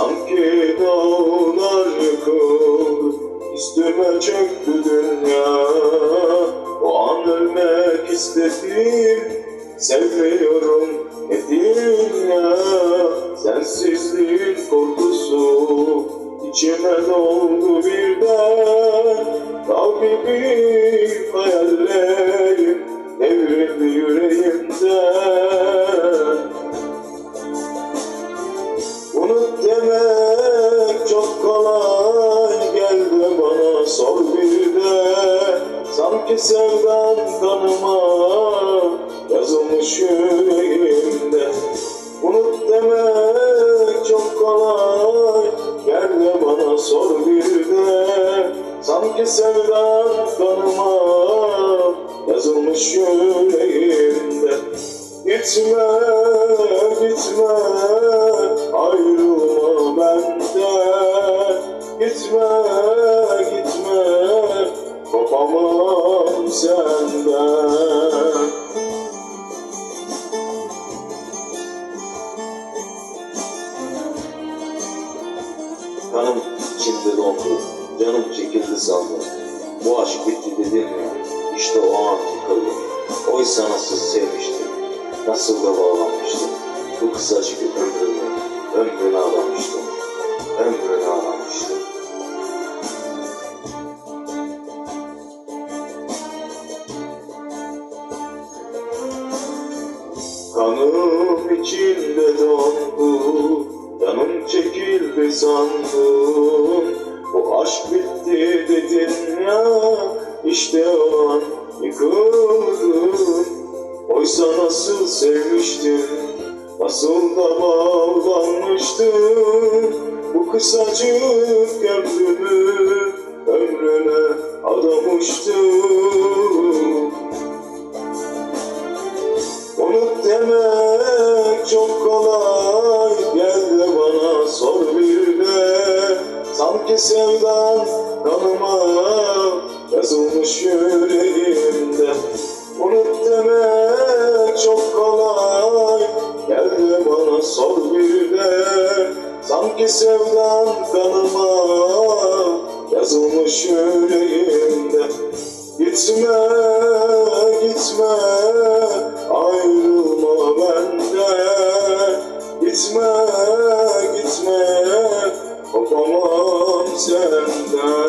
Sanki dağlar yıkıldı Üstüme çöktü dünya. O an ölmek istedim Sevmiyorum ne dünya. Sensizliğin korkusu içime doldu birden. Dağ gibi hayallerim Sevdan kanıma yazılmış yüreğimde Unut demek çok kolay. Geldi bana sor bir de. Sanki sevdan kanıma yazılmış yüreğimde Gitme, gitme, ayrılma benden gitme, kopamam senden. Kanım içimde dondu, canım çekildi sandım. Bu aşk bitti dedim ya, işte o an yıkıldım Oysa nasıl sevmiştim, nasıl da bağlanmıştım. Bu kısacık ömrümü, ömrünü adamıştım Kanım içinde dondu Canım çekildi sandım. Bu aşk bitti dedin ya İşte o an yıkıldım. Oysa nasıl sevmiştim Nasıl da bağlanmıştım. Bu kısacık ömrümü Ömrüne adamıştım Demek çok kolay Geldi bana sor bir de. Sanki sevdan kanıma Yazılmış yüreğimde. Unut demek çok kolay Geldi bana sor bir de. Sanki sevdan kanıma Yazılmış yüreğimde. Gitme, gitme, Gitme, gitme, kopamam senden